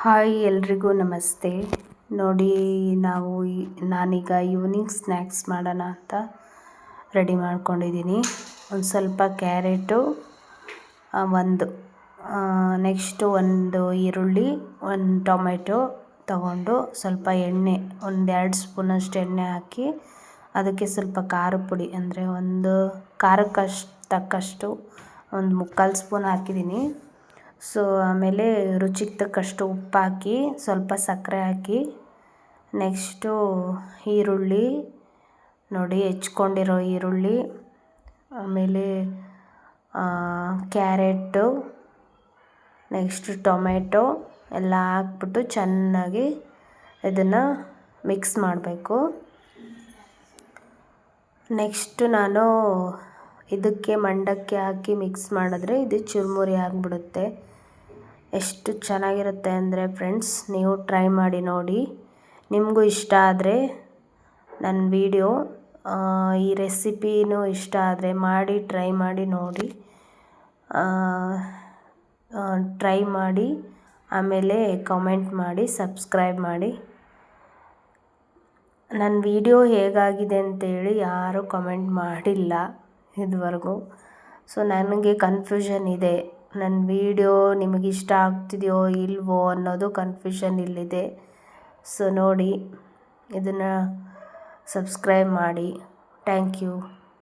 Hi ಎಲ್ರಿಗೂ ನಮಸ್ತೆ. ನೋಡಿ, ನಾವು ನಾನೀಗ ಈವ್ನಿಂಗ್ ಸ್ನ್ಯಾಕ್ಸ್ ಮಾಡೋಣ ಅಂತ ರೆಡಿ ಮಾಡ್ಕೊಂಡಿದ್ದೀನಿ. ಒಂದು ಸ್ವಲ್ಪ ಕ್ಯಾರೆಟು ಒಂದು ನೆಕ್ಸ್ಟು ಒಂದು ಈರುಳ್ಳಿ, ಒಂದು ಟೊಮೆಟೊ ತಗೊಂಡು ಸ್ವಲ್ಪ ಎಣ್ಣೆ, ಒಂದು ಎರಡು ಸ್ಪೂನಷ್ಟು ಎಣ್ಣೆ ಹಾಕಿ ಅದಕ್ಕೆ ಸ್ವಲ್ಪ ಖಾರ ಪುಡಿ, ಅಂದರೆ ಒಂದು ಖಾರಕ್ಕಷ್ಟು ತಕ್ಕಷ್ಟು, ಒಂದು ಮುಕ್ಕಾಲು ಸ್ಪೂನ್ ಹಾಕಿದ್ದೀನಿ. ಸೊ ಆಮೇಲೆ ರುಚಿಗೆ ತಕ್ಕಷ್ಟು ಉಪ್ಪು ಹಾಕಿ ಸ್ವಲ್ಪ ಸಕ್ಕರೆ ಹಾಕಿ, ನೆಕ್ಸ್ಟು ಈರುಳ್ಳಿ ನೋಡಿ ಹೆಚ್ಕೊಂಡಿರೋ ಈರುಳ್ಳಿ, ಆಮೇಲೆ ಕ್ಯಾರೆಟು ನೆಕ್ಸ್ಟ್ ಟೊಮೆಟೊ ಎಲ್ಲ ಹಾಕ್ಬಿಟ್ಟು ಚೆನ್ನಾಗಿ ಇದನ್ನು ಮಿಕ್ಸ್ ಮಾಡಬೇಕು. ನೆಕ್ಸ್ಟು ನಾನು ಇದಕ್ಕೆ ಮಂಡಕ್ಕಿ ಹಾಕಿ ಮಿಕ್ಸ್ ಮಾಡಿದ್ರೆ ಇದು ಚುರುಮುರಿ ಆಗಿಬಿಡುತ್ತೆ. ಎಷ್ಟು ಚೆನ್ನಾಗಿರುತ್ತೆ ಅಂದರೆ ಫ್ರೆಂಡ್ಸ್ ನೀವು ಟ್ರೈ ಮಾಡಿ ನೋಡಿ. ನಿಮಗೂ ಇಷ್ಟ ಆದರೆ ನನ್ನ ವಿಡಿಯೋ ಈ ರೆಸಿಪಿನೂ ಇಷ್ಟ ಆದರೆ ಮಾಡಿ ಟ್ರೈ ಮಾಡಿ ನೋಡಿ. ಟ್ರೈ ಮಾಡಿ, ಆಮೇಲೆ ಕಮೆಂಟ್ ಮಾಡಿ ಸಬ್ಸ್ಕ್ರೈಬ್ ಮಾಡಿ. ನನ್ನ ವಿಡಿಯೋ ಹೇಗಾಗಿದೆ ಅಂತೇಳಿ ಯಾರೂ ಕಮೆಂಟ್ ಮಾಡಿಲ್ಲ. ಇದುವರೆಗೂ. ಸೊ ನನಗೆ ಕನ್ಫ್ಯೂಷನ್ ಇದೆ. ನನ್ನ ವೀಡಿಯೋ ನಿಮಗೆ ಇಷ್ಟ ಆಗ್ತಿದೆಯೋ ಇಲ್ವೋ ಅನ್ನೋದು ಕನ್ಫ್ಯೂಷನ್ ಇಲ್ಲಿದೆ. ಸೊ ನೋಡಿ, ಇದನ್ನು ಸಬ್ಸ್ಕ್ರೈಬ್ ಮಾಡಿ. Thank you